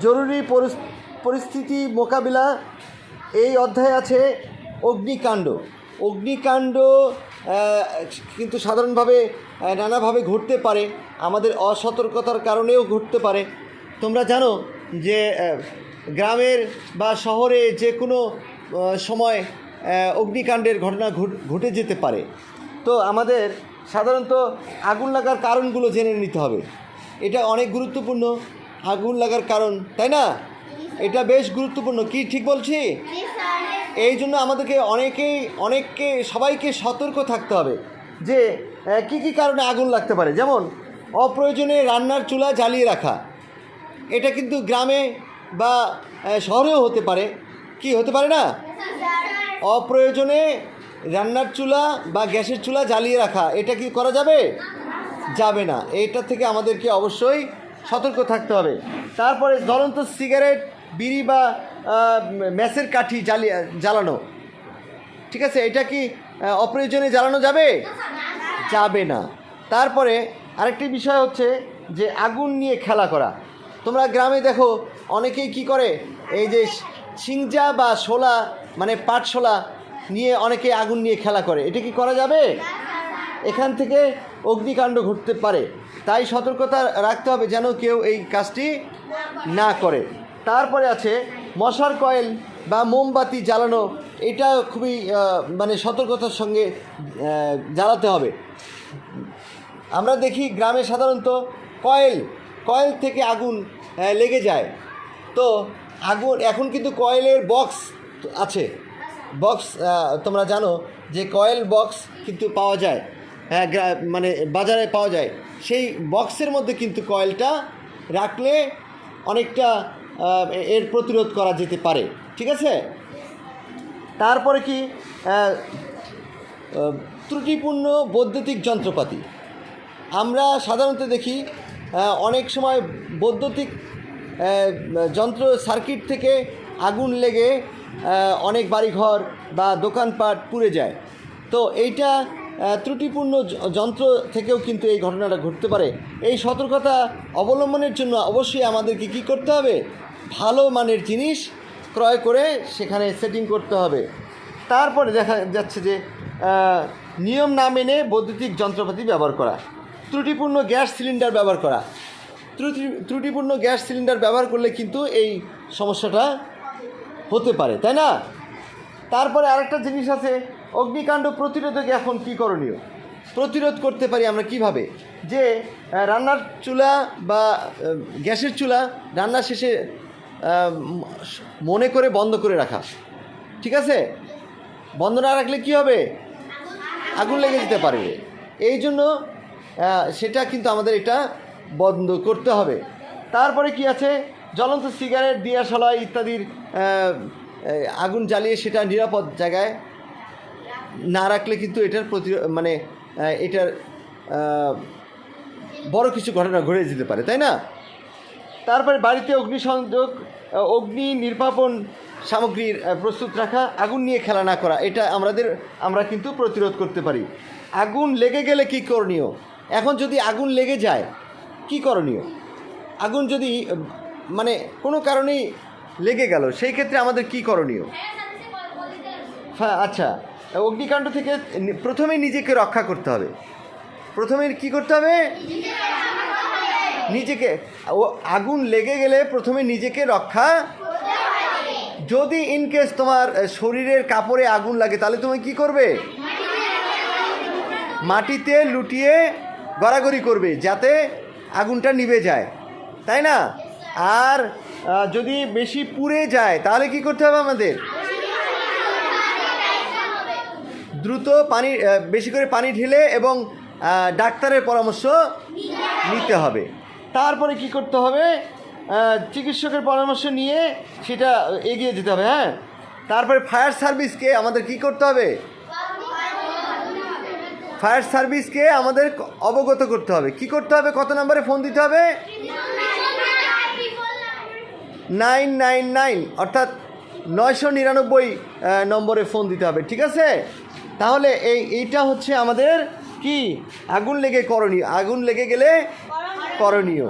জরুরি পরিস- পরিস্থিতি মোকাবিলা এই অধ্যায়ে আছে অগ্নিকাণ্ড। অগ্নিকাণ্ড কিন্তু সাধারণভাবে নানাভাবে ঘটতে পারে। আমাদের অসতর্কতার কারণেও ঘটতে পারে। তোমরা জানো যে গ্রামের বা শহরে যে কোনো সময় অগ্নিকাণ্ডের ঘটনা ঘট- ঘটে যেতে পারে। তো আমাদের সাধারণত আগুন লাগার কারণগুলো জেনে নিতে হবে। এটা অনেক গুরুত্বপূর্ণ। আগুন লাগার কারণ, তাই না? এটা বেশ গুরুত্বপূর্ণ। কি ঠিক বলছি? এই জন্য আমাদেরকে অনেকেই, অনেককে, সবাইকে সতর্ক থাকতে হবে যে কি কি কারণে আগুন লাগতে পারে। যেমন অপ্রয়োজনে রান্নার চুলা জ্বালিয়ে রাখা। এটা কিন্তু গ্রামে বা শহরেও হতে পারে। কি হতে পারে না? অপ্রয়োজনে রান্নার চুলা বা গ্যাসের চুলা জ্বালিয়ে রাখা। এটা কি করা যাবে? যাবে না। এটা থেকে আমাদেরকে অবশ্যই সতর্ক থাকতে হবে। তারপরে জ্বলন্ত সিগারেট বিড়ি বা আহ, ম্যাচের কাঠি জ্বালিয়ে জ্বালানো। ঠিক আছে? এটা কি অপ্রয়োজনে জ্বালানো যাবে? যাবে না। তারপরে আরেকটি বিষয় হচ্ছে যে আগুন নিয়ে খেলা করা। তোমরা গ্রামে দেখো অনেকেই কি করে? এই যে সিংজা বা শোলা মানে পাটশোলা নিয়ে অনেকে আগুন নিয়ে খেলা করে। এটা কি করা যাবে? এখান থেকে অগ্নিকাণ্ড ঘটতে পারে। তাই সতর্কতা রাখতে হবে যেন কেউ এই কাজটি না করে। তারপরে আছে মশার কয়েল বা মোমবাতি জ্বালানো, এটা খুবই মানে সতর্কতার সঙ্গে জ্বালাতে হবে। আমরা দেখি গ্রামে সাধারণত কয়েল কয়েল থেকে আগুন লেগে যায়। তো আগুন, এখন কিন্তু কয়েলের বক্স আছে। বক্স তোমরা জানো যে কয়েল বক্স কিন্তু পাওয়া যায়। মানে বাজারে পাওয়া যায়। সেই বক্সের মধ্যে কিন্তু কয়েলটা রাখলে অনেকটা এর প্রতিরোধ করা যেতে পারে। ঠিক আছে? তারপরে কি ত্রুটিপূর্ণ বৈদ্যুতিক যন্ত্রপাতি। আমরা সাধারণত দেখি অনেক সময় বৈদ্যুতিক যন্ত্র সার্কিট থেকে আগুন লেগে অনেক বাড়িঘর বা দোকানপাট পুড়ে যায়। তো এইটা ত্রুটিপূর্ণ যন্ত্র থেকেও কিন্তু এই ঘটনাটা ঘটতে পারে। এই সতর্কতা অবলম্বনের জন্য অবশ্যই আমাদেরকে কী করতে হবে? ভালো মানের জিনিস ক্রয় করে সেখানে সেটিং করতে হবে। তারপরে দেখা যাচ্ছে যে নিয়ম না মেনে বৈদ্যুতিক যন্ত্রপাতি ব্যবহার করা, ত্রুটিপূর্ণ গ্যাস সিলিন্ডার ব্যবহার করা। ত্রুটি, ত্রুটিপূর্ণ গ্যাস সিলিন্ডার ব্যবহার করলে কিন্তু এই সমস্যাটা হতে পারে, তাই না? তারপরে আরেকটা জিনিস আছে অগ্নিকাণ্ড প্রতিরোধকে এখন কী করণীয়? প্রতিরোধ করতে পারি আমরা কীভাবে? যে রান্নার চুলা বা গ্যাসের চুলা রান্না শেষে মনে করে বন্ধ করে রাখা। ঠিক আছে? বন্ধ না রাখলে কি হবে? আগুন লেগে যেতে পারবে। এই জন্য সেটা কিন্তু আমাদের এটা বন্ধ করতে হবে। তারপরে কি আছে? জ্বলন্ত সিগারেট দিয়াশালা ইত্যাদির আগুন জ্বালিয়ে সেটা নিরাপদ জায়গায় না রাখলে কিন্তু এটার প্রতি মানে এটার বড় কিছু ঘটনা ঘটে যেতে পারে তাই না? তারপরে বাড়িতে অগ্নিসংযোগ অগ্নি নির্বাপন সামগ্রীর প্রস্তুত রাখা আগুন নিয়ে খেলা না করা এটা আমাদের আমরা কিন্তু প্রতিরোধ করতে পারি। আগুন লেগে গেলে কি করণীয়? এখন যদি আগুন লেগে যায় কি করণীয়? আগুন যদি মানে কোনো কারণেই লেগে গেল সেই ক্ষেত্রে আমাদের কি করণীয়? হ্যাঁ আচ্ছা। অগ্নিকাণ্ড থেকে প্রথমে নিজেকে রক্ষা করতে হবে। প্রথমে কি করতে হবে? নিজেকে, ও আগুন লেগে গেলে প্রথমে নিজেকে রক্ষা যদি ইনকেস তোমার শরীরের কাপড়ে আগুন লাগে, তাহলে তুমি কি করবে? মাটিতে লুটিয়ে গড়াগড়ি করবে, যাতে আগুনটা নিভে যায়। তাই না? আর যদি বেশি পুড়ে যায়, তাহলে কি করতে হবে আমাদের? দ্রুত পানি বেশি করে পানি ঢেলে এবং ডাক্তারের পরামর্শ নিতে হবে। তারপরে কি করতে হবে? চিকিৎসকের পরামর্শ নিয়ে সেটা এগিয়ে যেতে হবে হ্যাঁ? তারপরে ফায়ার সার্ভিসকে আমাদের কি করতে হবে? ফায়ার সার্ভিসকে আমাদের অবগত করতে হবে। কি করতে হবে? কত নম্বরে ফোন দিতে হবে? নাইন নাইন নাইন, অর্থাৎ নয়শো নিরানব্বই নম্বরে ফোন দিতে হবে, ঠিক আছে? তাহলে এই এইটা হচ্ছে আমাদের কি? আগুন লেগে করণীয়। আগুন লেগে গেলে করণীয়।